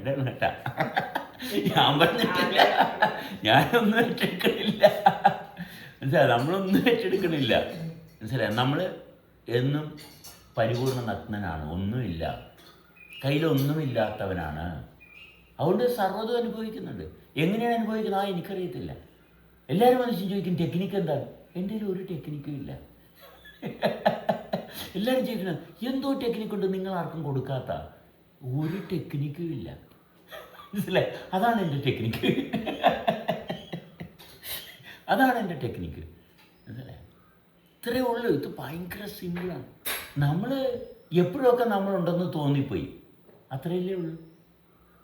ഇടണം കേട്ടാ ഞാൻ പറഞ്ഞിട്ടില്ല. ഞാനൊന്നും ഏറ്റെടുക്കണില്ല. മനസ്സിലായി? നമ്മളൊന്നും ഏറ്റെടുക്കണില്ല. മനസ്സിലായി? നമ്മൾ എന്നും പരിപൂർണ നഗ്നനാണ്. ഒന്നുമില്ല. കയ്യിലൊന്നുമില്ലാത്തവനാണ്. അതുകൊണ്ട് സർവതും അനുഭവിക്കുന്നുണ്ട്. എങ്ങനെയാണ് അനുഭവിക്കുന്നത്? ആ എനിക്കറിയത്തില്ല. എല്ലാവരും മനുഷ്യൻ ചോദിക്കും ടെക്നിക്ക് എന്താണ് എന്റെ കയ്യിൽ ഒരു ടെക്നിക്കും ഇല്ല. എല്ലാവരും ചോദിക്കുന്നത് എന്തോ ടെക്നിക്കുണ്ട് നിങ്ങൾ ആർക്കും കൊടുക്കാത്ത? ഒരു ടെക്നിക്കും ഇല്ല. മനസ്സിലായി? അതാണ് എന്റെ ടെക്നിക്ക് അതാണ് എന്റെ ടെക്നിക്ക് മനസ്സിലായി? ഇത്രയേ ഉള്ളൂ. ഇത് ഭയങ്കര സിമ്പിളാണ് നമ്മൾ എപ്പോഴൊക്കെ നമ്മളുണ്ടെന്ന് തോന്നിപ്പോയി? അത്രയല്ലേ ഉള്ളൂ.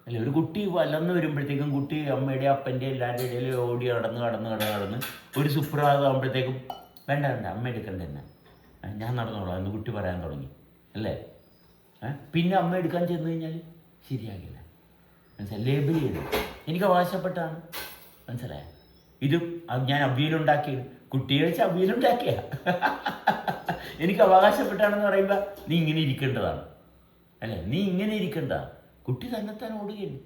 അല്ല? ഒരു കുട്ടി വലന്ന് വരുമ്പോഴത്തേക്കും കുട്ടി അമ്മയുടെ അപ്പന്റെ എല്ലാവരുടെ ഇടയിൽ ഓടി നടന്ന് നടന്ന് നടന്ന് കടന്ന് ഒരു സുപ്രഭാതമാകുമ്പോഴത്തേക്കും വേണ്ട വേണ്ട അമ്മ എടുക്കണ്ട തന്നെ. ഞാൻ നടന്നോളാം. എന്ന് കുട്ടി പറയാൻ തുടങ്ങി. അല്ലേ? പിന്നെ അമ്മ എടുക്കാൻ ചെന്ന് കഴിഞ്ഞാൽ ശരിയാകില്ല. മനസ്സിലായി? ലേബിൾ ചെയ്തു. എനിക്ക് അവകാശപ്പെട്ടാണ്. മനസ്സിലായോ? ഇതും ഞാൻ അവിയലുണ്ടാക്കിയത് കുട്ടിയെ വെച്ച് അവിയലുണ്ടാക്കിയ. എനിക്ക് അവകാശപ്പെട്ടാണെന്ന് പറയുമ്പോൾ നീ ഇങ്ങനെ ഇരിക്കേണ്ടതാണ്. അല്ലേ? നീ ഇങ്ങനെ ഇരിക്കണ്ട കുട്ടി തന്നെത്താൻ ഓടുകയാണ്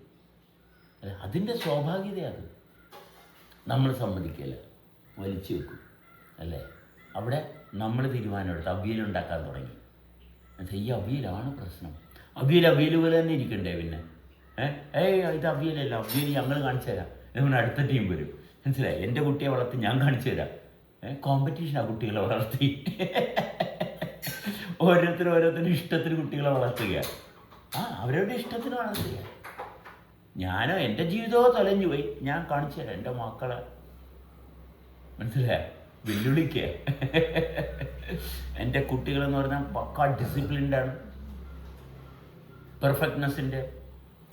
അല്ല അതിന്റെ സ്വാഭാവികതയാണ് നമ്മൾ സമ്മതിക്കില്ല? വലിച്ചു വെക്കും. അല്ലേ? അവിടെ നമ്മൾ തീരുമാനമെടുത്ത് അവിയലുണ്ടാക്കാൻ തുടങ്ങി. ഈ അവിയലാണ് പ്രശ്നം. അവിയൽ അവിയൽ പോലെ തന്നെ ഇരിക്കണ്ടേ പിന്നെ? ഏയ് ഇത് അവിയലല്ല? അവിയൽ ഞങ്ങൾ കാണിച്ചു തരാം. എന്നിട്ട് അടുത്ത ടീം വരും. മനസ്സിലായി? എന്റെ കുട്ടിയെ വളർത്തി ഞാൻ കാണിച്ചു തരാം. കോമ്പറ്റീഷനാണ് കുട്ടികളെ വളർത്തി. ഓരോരുത്തരും ഓരോരുത്തരും ഇഷ്ടത്തിന് കുട്ടികളെ വളർത്തുക. ആ അവരവരുടെ ഇഷ്ടത്തിന് വളർത്തുക. ഞാനോ എന്റെ ജീവിതമോ തൊലഞ്ഞു പോയി. ഞാൻ കാണിച്ചു തരാം എന്റെ മക്കളെ. മനസ്സിലായ? വെല്ലുവിളിക്കുക എന്റെ കുട്ടികളെന്ന് പറഞ്ഞാൽ പക്കാ ഡിസിപ്ലിൻഡാണ് പെർഫെക്റ്റ്നെസ്സിന്റെ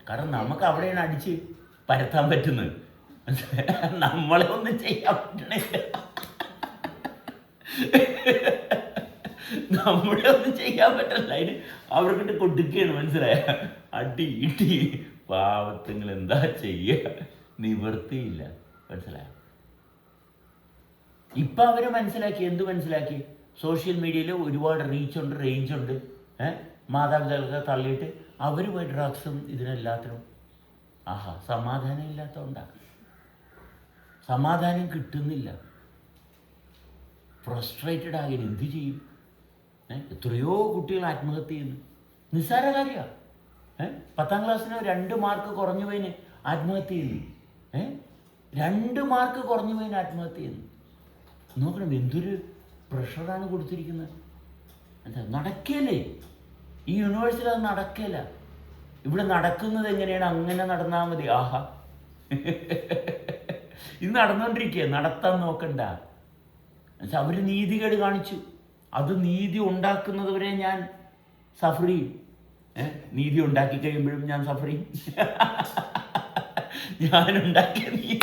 കാരണം നമുക്ക് അവിടെയാണ് അടിച്ച് പരത്താൻ പറ്റുന്നത്? നമ്മളെ ഒന്നും ചെയ്യാൻ പറ്റണില്ല. നമ്മളെ ഒന്നും ചെയ്യാൻ പറ്റില്ല അതിന് അവർക്കിട്ട് കൊടുക്കുകയാണ് മനസ്സിലായ? അടി ഇടി പാവത്തുങ്ങൾ എന്താ ചെയ്യുക? നിവർത്തിയില്ല മനസ്സിലായ? ഇപ്പം അവർ മനസ്സിലാക്കി എന്ത് മനസ്സിലാക്കി? സോഷ്യൽ മീഡിയയിൽ ഒരുപാട് റീച്ച് ഉണ്ട് റേഞ്ച് ഉണ്ട്. ഏഹ് മാതാപിതാക്കളെ തള്ളിയിട്ട് അവർ പോയി ഡ്രഗ്സും ഇതിനെല്ലാത്തിനും ആഹാ സമാധാനം ഇല്ലാത്തതുകൊണ്ടാണ് സമാധാനം കിട്ടുന്നില്ല. ഫ്രസ്ട്രേറ്റഡ് ആകാൻ എന്ത് ചെയ്യും? എത്രയോ കുട്ടികൾ ആത്മഹത്യ ചെയ്യുന്നു. നിസ്സാര കാര്യമാണ് ഏഹ് പത്താം ക്ലാസ്സിന് രണ്ട് മാർക്ക് കുറഞ്ഞു പോയിന് ആത്മഹത്യ ചെയ്യുന്നു. ഏ രണ്ട് മാർക്ക് കുറഞ്ഞു പോയിന് ആത്മഹത്യ ചെയ്യുന്നു. നോക്കണം എന്തൊരു പ്രഷറാണ് കൊടുത്തിരിക്കുന്നത്. എന്താ നടക്കല്ലേ? ഈ യൂണിവേഴ്സിൽ അത് നടക്കില്ല ഇവിടെ നടക്കുന്നത് എങ്ങനെയാണ്? അങ്ങനെ നടന്നാൽ മതി. ആഹാ. ഇത് നടന്നുകൊണ്ടിരിക്കുക നടത്താൻ നോക്കണ്ട. എന്നുവെച്ചാൽ അവർ നീതികേട് കാണിച്ചു. അത് നീതി ഉണ്ടാക്കുന്നത് വരെ ഞാൻ സഫർ ചെയ്യും. നീതി ഉണ്ടാക്കി കഴിയുമ്പോഴും ഞാൻ സഫർ ചെയ്യും. ഞാൻ ഉണ്ടാക്കിയ നീതി.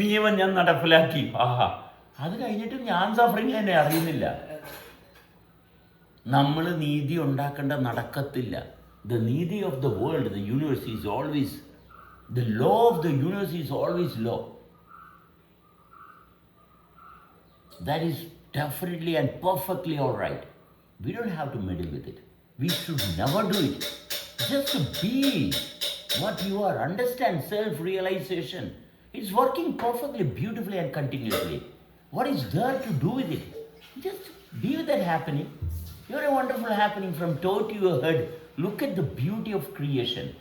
നിയമം ഞാൻ നടപ്പിലാക്കി. ആഹാ. അത് കഴിഞ്ഞിട്ട് ഞാൻ സഫറിങ് എന്നെ അറിയുന്നില്ല. നമ്മൾ നീതി ഉണ്ടാക്കേണ്ട നടക്കത്തില്ല. ദ നീതി of the world the universe is always the law of the universe is always law that is definitely and perfectly all right we don't have to meddle with it we should never do it just be what you are understand self realisation it's working perfectly beautifully and continuously What is there to do with it? Just be with that happening. You're a wonderful happening from toe to your head. Look at the beauty of creation.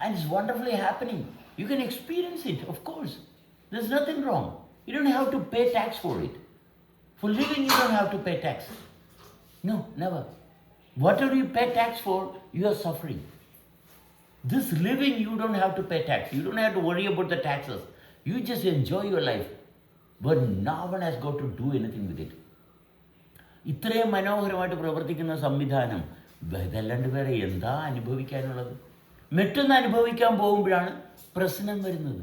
And it's wonderfully happening. You can experience it, of course. There's nothing wrong. You don't have to pay tax for it. For living, you don't have to pay tax. No, never. Whatever you pay tax for, you are suffering. This living, you don't have to pay tax. You don't have to worry about the taxes. You just enjoy your life. But no one has got to do anything with it. ഇത്രയും മനോഹരമായിട്ട് പ്രവർത്തിക്കുന്ന സംവിധാനം ഇതല്ലാണ്ട് വേറെ എന്താ അനുഭവിക്കാനുള്ളത്? മറ്റൊന്ന് അനുഭവിക്കാൻ പോകുമ്പോഴാണ് പ്രശ്നം വരുന്നത്.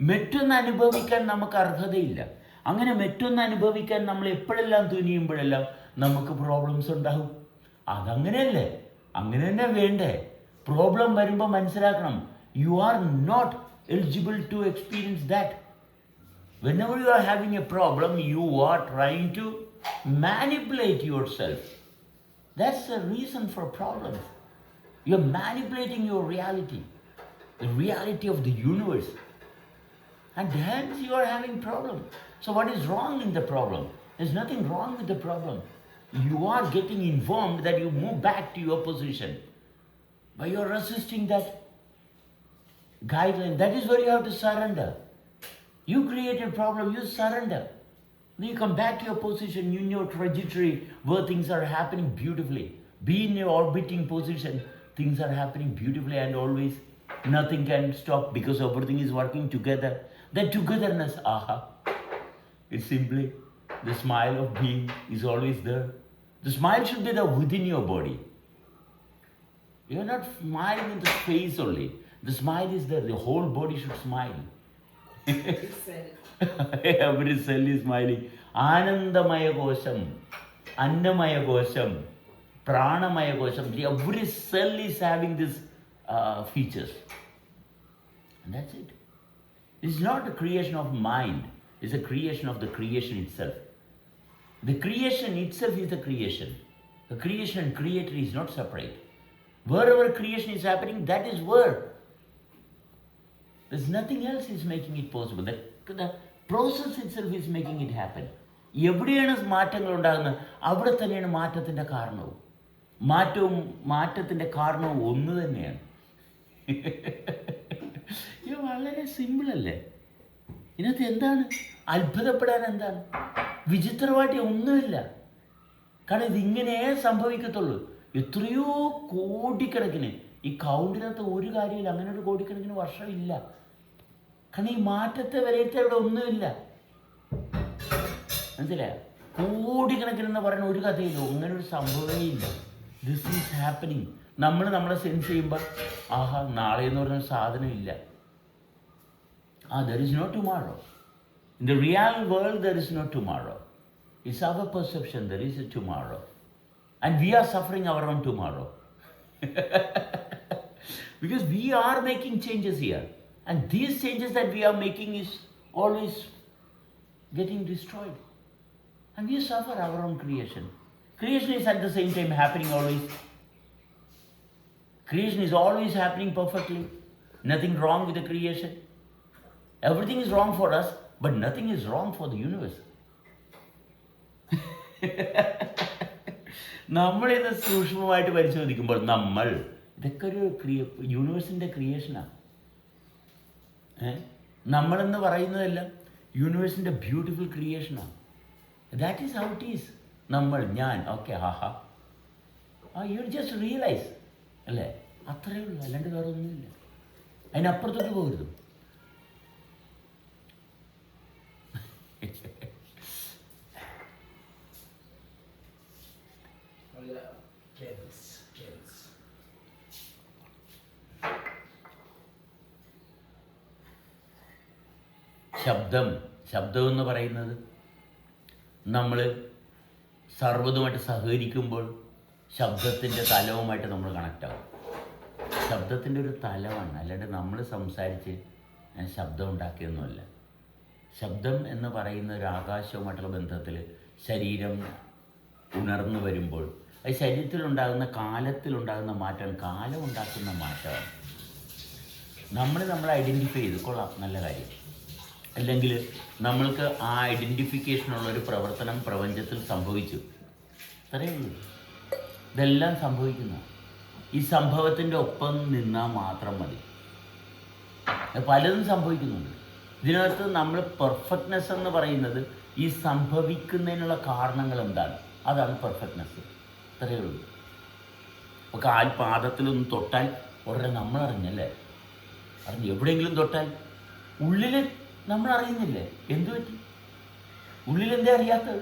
മറ്റൊന്ന് അനുഭവിക്കാൻ നമുക്ക് അർഹതയില്ല. അങ്ങനെ മറ്റൊന്ന് അനുഭവിക്കാൻ നമ്മൾ എപ്പോഴെല്ലാം തുനിയുമ്പോഴെല്ലാം നമുക്ക് പ്രോബ്ലംസ് ഉണ്ടാകും അതങ്ങനെയല്ലേ? അങ്ങനെ തന്നെ വേണ്ടേ? പ്രോബ്ലം വരുമ്പോൾ മനസ്സിലാക്കണം. You are not eligible to experience that whenever you are having a problem, you are trying to manipulate yourself. That's the reason for problems. You're manipulating your reality, the reality of the universe. And hence you are having problem. So what is wrong in the problem? There's nothing wrong with the problem. You are getting informed that you move back to your position. But you're resisting that guideline. That is where you have to surrender. You create a problem, you surrender. Then you come back to your position in your trajectory where things are happening beautifully. Be in your orbiting position, things are happening beautifully and always nothing can stop because everything is working together. That togetherness, aha, it's simply the smile of being is always there. The smile should be there within your body. You're not smiling in the face only. The smile is there. The whole body should smile. Every cell is smiling. ആനന്ദമയ കോശം അന്നമയ കോശം പ്രാണമയ കോശം every cell is having these uh, features and that's it it's not a creation of mind it's a creation of the creation itself the creation itself is the creation the creation and creator is not separate wherever creation is happening that is where there's nothing else is making it possible. The, the process itself is making it happen. എവിടെയാണ് മാറ്റങ്ങൾ ഉണ്ടാകുന്നത്? അവിടെ തന്നെയാണ് മാറ്റത്തിന്റെ കാരണവും. മാറ്റവും മാറ്റത്തിന്റെ കാരണവും ഒന്ന് തന്നെയാണ്. ഇത് വളരെ സിമ്പിളല്ലേ ഇതിനകത്ത് എന്താണ്? അത്ഭുതപ്പെടാൻ എന്താണ്? വിചിത്രമായിട്ട് ഒന്നുമില്ല. കാരണം ഇതിങ്ങനെ സംഭവിക്കത്തുള്ളൂ. എത്രയോ കോടിക്കണക്കിന് ഈ കൗണ്ടിനകത്ത് ഒരു കാര്യമില്ല. അങ്ങനെ ഒരു കോടിക്കണക്കിന് വർഷമില്ല കാരണം ഈ മാറ്റത്തെ വിലയിട്ട് അവിടെ ഒന്നുമില്ല. കോടിക്കണക്കിന് എന്ന് പറയുന്ന ഒരു കഥയില്ല അങ്ങനെ ഒരു സംഭവമേ ഇല്ല ദിസ് ഈസ് ഹാപ്പനിങ് നമ്മൾ നമ്മളെ സെൻസ് ചെയ്യുമ്പോൾ ആഹാ നാളെ എന്ന് പറഞ്ഞ സാധനം ഇല്ല ആ there is no tomorrow in the real world there is no tomorrow it's our perception there is a tomorrow and we are suffering our own tomorrow because we are making changes here. and these changes that we are making is always getting destroyed and we suffer our own creation creation is at the same time happening always creation is always happening perfectly nothing wrong with the creation everything is wrong for us but nothing is wrong for the universe നമ്മളിത് സൂക്ഷ്മമായിട്ട് പരിശോധിക്കുമ്പോൾ നമ്മൾ ഇതൊക്കെ ഒരു ക്രിയ യൂണിവേഴ്സിൻ്റെ ക്രിയേഷനാണ് ഏ നമ്മളെന്ന് പറയുന്നതെല്ലാം യൂണിവേഴ്സിന്റെ ബ്യൂട്ടിഫുൾ ക്രിയേഷനാണ് ദാറ്റ് ഈസ് ഔട്ട് ഈസ് നമ്മൾ ഞാൻ ഓക്കെ ഹാ ആ യു ജസ്റ്റ് റിയലൈസ് അല്ലേ? അത്രയേ ഉള്ളൂ അല്ലാണ്ട് വേറെ ഒന്നുമില്ല അതിനപ്പുറത്തോട്ട് പോകരുത്. ശബ്ദം. ശബ്ദം എന്ന് പറയുന്നത് നമ്മൾ സർവതുമായിട്ട് സഹകരിക്കുമ്പോൾ ശബ്ദത്തിന്റെ തലവുമായിട്ട് നമ്മൾ കണക്റ്റ് ആവും. ശബ്ദത്തിന്റെ ഒരു തലമാണ് അല്ലാണ്ട് നമ്മൾ സംസാരിച്ച് ശബ്ദം ഉണ്ടാക്കിയൊന്നുമല്ല. ശബ്ദം എന്ന് പറയുന്ന ഒരു ആകാശവുമായിട്ടുള്ള ബന്ധത്തിൽ ശരീരം ഉണർന്നു വരുമ്പോൾ അത് ശരീരത്തിലുണ്ടാകുന്ന കാലത്തിലുണ്ടാകുന്ന മാറ്റം കാലം ഉണ്ടാക്കുന്ന മാറ്റമാണ്. നമ്മൾ നമ്മളെ ഐഡന്റിഫൈ ചെയ്ത് കൊള്ളാം. നല്ല കാര്യം. അല്ലെങ്കിൽ നമ്മൾക്ക് ആ ഐഡന്റിഫിക്കേഷനുള്ള ഒരു പ്രവർത്തനം പ്രപഞ്ചത്തിൽ സംഭവിച്ചു. അത്രയേ ഉള്ളൂ. ഇതെല്ലാം സംഭവിക്കുന്ന. ഈ സംഭവത്തിന്റെ ഒപ്പം നിന്നാൽ മാത്രം മതി. പലതും സംഭവിക്കുന്നുണ്ട്. ഇതിനകത്ത് നമ്മൾ പെർഫെക്റ്റ്നെസ് എന്ന് പറയുന്നത് ഈ സംഭവിക്കുന്നതിനുള്ള കാരണങ്ങൾ എന്താണ്? അതാണ് പെർഫെക്റ്റ്നെസ് അത്രയേ ഉള്ളൂ. ഇപ്പോൾ കാൽ പാദത്തിലൊന്ന് തൊട്ടാൽ ഉടനെ നമ്മളറിഞ്ഞല്ലേ അറിഞ്ഞു എവിടെയെങ്കിലും തൊട്ടാൽ ഉള്ളിൽ നമ്മൾ അറിയുന്നില്ലേ എന്തു പറ്റി? ഉള്ളിൽ എന്തേ അറിയാത്തത്?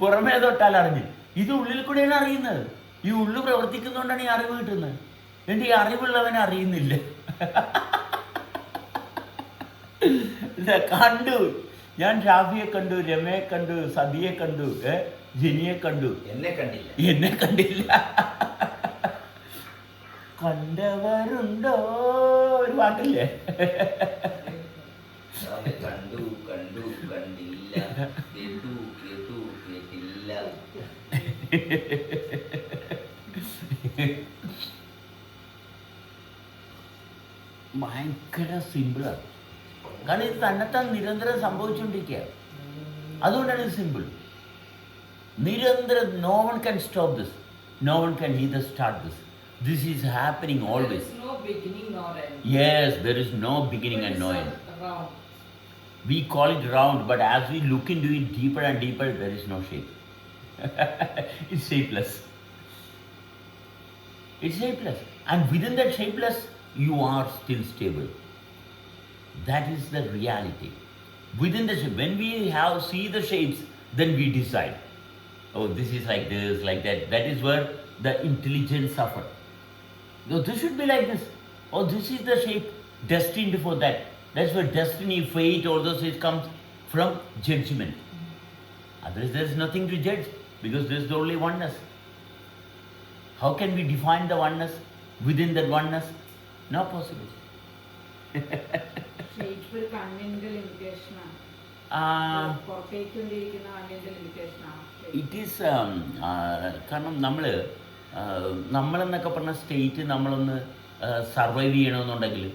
പുറമേ തൊട്ടാൽ അറിഞ്ഞു ഇത് ഉള്ളിൽ കൂടെയാണ് അറിയുന്നത്. ഈ ഉള്ളു പ്രവർത്തിക്കുന്നതുകൊണ്ടാണ് ഈ അറിവ് കിട്ടുന്നത്. എന്റെ ഈ അറിവുള്ളവനെ അറിയുന്നില്ല. കണ്ടു. ഞാൻ ഷാഫിയെ കണ്ടു രമയെ കണ്ടു സതിയെ കണ്ടു ഏ? ജിനിയെ കണ്ടു. എന്നെ കണ്ടില്ല. എന്നെ കണ്ടില്ല. കണ്ടവരുണ്ടോ? ഒരു പാട്ടില്ലേ? കണ്ടു കണ്ടു കണ്ടില്ല. കേട്ടു കേട്ടു കേട്ടില്ല. ഭയങ്കര സിമ്പിളാണ് കാരണം ഇത് തന്നെത്താൻ നിരന്തരം സംഭവിച്ചുകൊണ്ടിരിക്കുക അതുകൊണ്ടാണ് ഇത് സിമ്പിൾ നിരന്തരം no one can stop this no one can neither start this this is happening always yes there is no beginning and no end round. We call it round, but as we look into it deeper and deeper, there is no shape. it's shapeless. It's shapeless. And within that shapeless, you are still stable. That is the reality. Within the shape, when we have see the shapes, then we decide. Oh, this is like this, like that. That is where the intelligence suffer. No, this should be like this. Oh, this is the shape destined for that. That's where destiny, fate, all those things comes from judgment. Otherwise, there is nothing to judge because there is only oneness. How can we define the oneness within that oneness? Not possible. ഒരു കണ്ണിന്റെ. Uh, പുറത്തേക്കൊണ്ടിരിക്കുന്ന. It is കാരണം നമ്മൾ നമ്മളെന്നൊക്കെ പറഞ്ഞ state നമ്മളൊന്ന് survive ചെയ്യണമെന്നുണ്ടെങ്കിൽ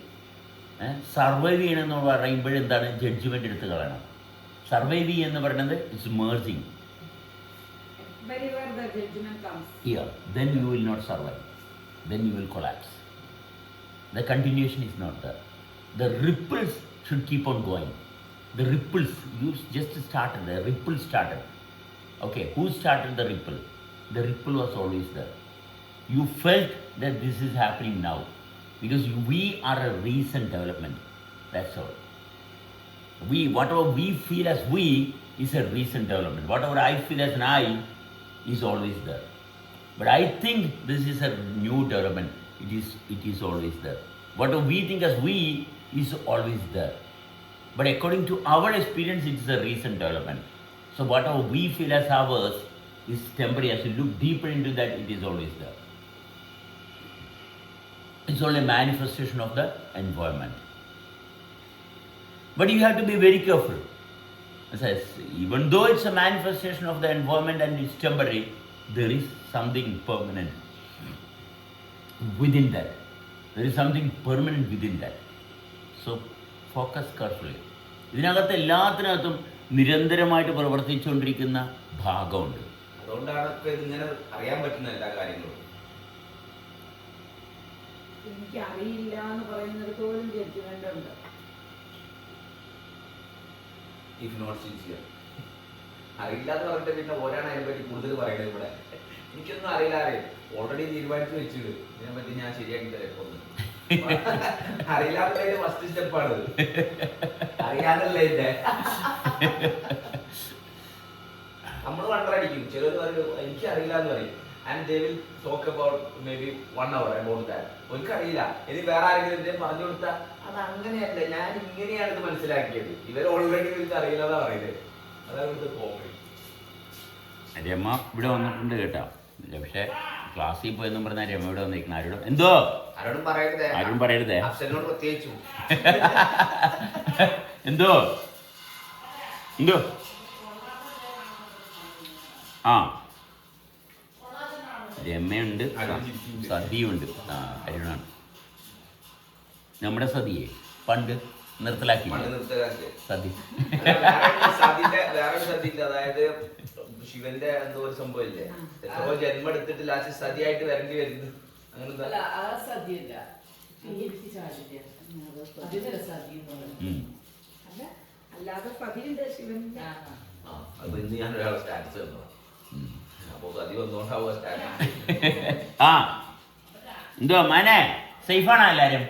survive ചെയ്യണമെന്ന് പറയുമ്പോഴെന്താണ് judgement എടുത്ത് കളയണം. സർവൈവ് ചെയ്യുക എന്ന് പറയുന്നത് it's merging then you will not survive then you will collapse the continuation is not the ripples should keep on going the ripples you just start the ripple started okay who start the ripple the ripple was always the you felt this is happening now because we are a recent development. That's all. We, whatever we feel as we is a recent development. Whatever I feel as an I is always there. But I think this is a new development. It is, it is always there. Whatever we think as we is always there. But according to our experience, it is a recent development. So whatever we feel as ours is temporary. As you look deeper into that, it is always there. It's only a manifestation of the environment. But you have to be very careful. Says, even though it's a manifestation of the environment and it's temporary, there is something permanent within that. There is something permanent within that. So focus carefully. ഇതിനകത്ത് എല്ലാത്തിനകത്തും നിരന്തരമായിട്ട് പ്രവർത്തിച്ചുകൊണ്ടിരിക്കുന്ന ഭാഗമുണ്ട് അതുകൊണ്ടാണ് ഇങ്ങനെ അറിയാൻ പറ്റുന്ന എല്ലാ കാര്യങ്ങളും എനിക്ക് അറിയില്ല എന്ന് പോലും ജഡ്ജ്മെന്റ് ഉണ്ട്. ഇഫ് നോട്ട് സിൻസിയർ അറിയില്ല എന്ന് പറഞ്ഞിട്ട് പിന്നെ ഓരാണ് അതിനെ പറ്റി കൂടുതൽ പറയുന്നത് ഇവിടെ. എനിക്കൊന്നും അറിയില്ല അറിയാം ഓൾറെഡി തീരുമാനിച്ചു വെച്ചിട്ട് ഇതിനെ പറ്റി ഞാൻ ശരിയാക്കി തരാം ഒന്ന്. അറിയില്ലാത്തതിന്റെ ഫസ്റ്റ് സ്റ്റെപ്പാണ് അറിയാതല്ലേ നമ്മൾ വണ്ടറടിക്കും ചിലർ പറയും എനിക്ക് അറിയില്ല എന്ന് പറയും. And they will talk about maybe one hour about that എനിക്കറിയില്ല ഇനി വേറെ ആരെങ്കിലും ഇതേ പറഞ്ഞു കൊടുത്താൽ അത് അങ്ങനെയല്ല ഞാൻ ഇങ്ങനെയാണ് ഇത് മനസ്സിലാക്കിയത്. ഇവർ ഓൾറെഡി ഇവർക്ക് അറിയില്ലെന്നാ പറയുന്നത്. അതാണ് ഇവിടുത്തെ കോമഡി രമ ഇവിടെ വന്നിട്ടുണ്ട് കേട്ടോ. പക്ഷേ ക്ലാസ്സിൽ പോയെന്നും പറഞ്ഞാൽ രമ ഇവിടെ വന്നിരിക്കണം ആരോടും എന്തോ? ആരോടും പറയരുതേ. ആരും പറയരുതേ. അഫ്സലിനോട് പ്രത്യേകിച്ചു. എന്തോ? എന്തോ? ആ. രമയുണ്ട് സതിയുണ്ട്. ആ അരുണാണ്. നമ്മുടെ സതിയെ പണ്ട് നിർത്തലാക്കി. സതി. അതായത് ശിവന്റെ എന്തോ ഒരു സംഭവം ഇല്ലേ എത്രയോ ജന്മം എടുത്തിട്ട് ലാസ്റ്റ് സതിയായിട്ട് വരേണ്ടി വരുന്നു. അങ്ങനെ അല്ലാതെ സദ്യയുണ്ട് ശിവന്റെ. ആ അപ്പൊ ഇന്ന് ഞാൻ ഒരാളെ സ്റ്റാറ്റസ് തന്നു ഉം. അപ്പൊ സതി വന്നോണ്ടാവുക സ്റ്റാറ്റസ് ആ എന്തോ മാനെ സേഫാണോ എല്ലാരും.